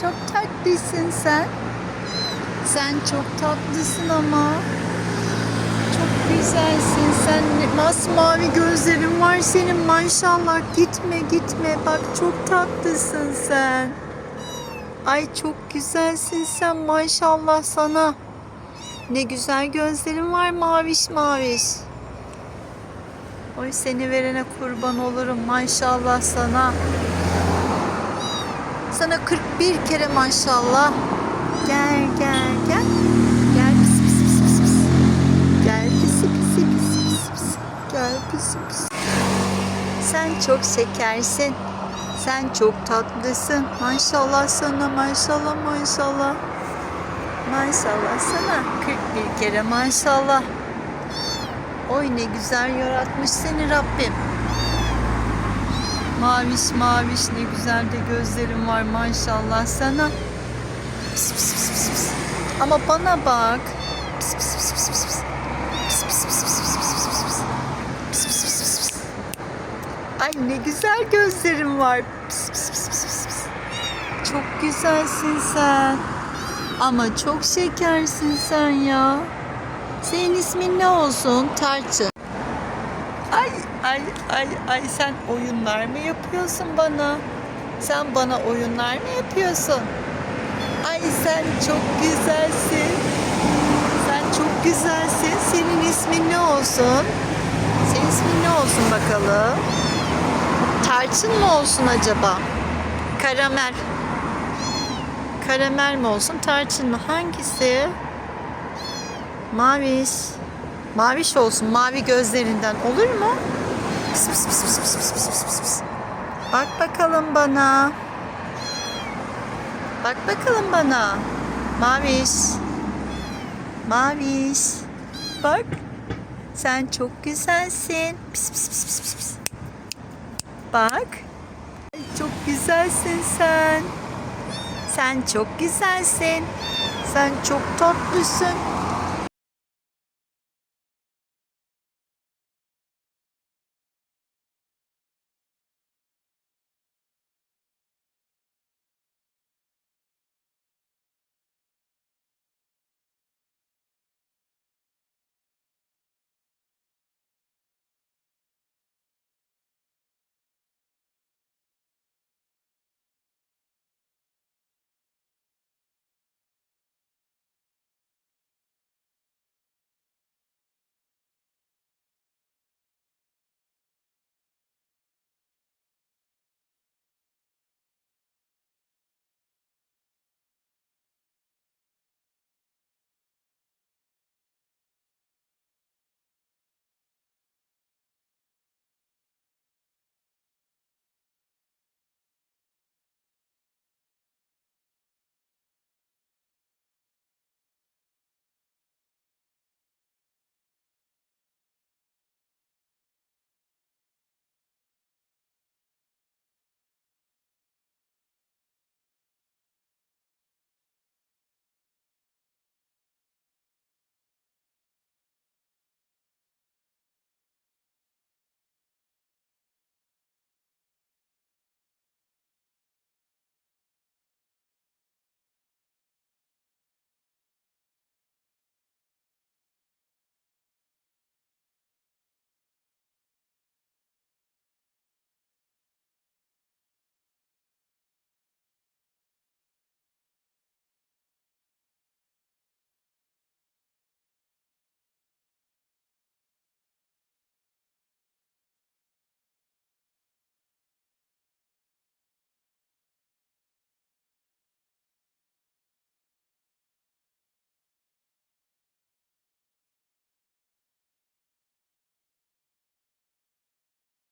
Çok tatlısın sen. Sen çok tatlısın ama. Çok güzelsin sen. Masmavi gözlerin var senin maşallah. Gitme gitme. Bak çok tatlısın sen. Ay çok güzelsin sen maşallah sana. Ne güzel gözlerin var maviş maviş. Oy seni verene kurban olurum maşallah sana. Sana 41 kere maşallah. Gel gel gel. Gel pis pis pis pis pis. Gel pisi pisi pisi pisi pisi. Gel pisi pisi. Sen çok şekersin. Sen çok tatlısın. Maşallah sana maşallah maşallah. Maşallah sana 41 kere maşallah. Oy ne güzel yaratmış seni Rabbim. Maviş maviş ne güzel de gözlerim var maşallah sana. Pis pis pis pis pis. Ama bana bak. Pis pis pis pis pis. Ay ne güzel gözlerim var. Pis pis pis pis pis pis. Çok güzelsin sen. Ama çok şekersin sen ya. Senin ismin ne olsun? Tarçın. Ay ay ay ay sen oyunlar mı yapıyorsun bana? Sen bana oyunlar mı yapıyorsun? Ay sen çok güzelsin. Sen çok güzelsin. Senin ismin ne olsun? Senin ismin ne olsun bakalım? Tarçın mı olsun acaba? Karamel. Karamel mi olsun, tarçın mı? Hangisi? Maviş. Maviş olsun, mavi gözlerinden olur mu? Pıs pıs pıs pıs pıs pıs pıs pıs pıs. Bak bakalım bana. Bak bakalım bana. Maviş. Maviş. Bak. Sen çok güzelsin. Pis pis pis pis pis. pis. Bak. Çok güzelsin sen. Sen çok güzelsin. Sen çok tatlısın.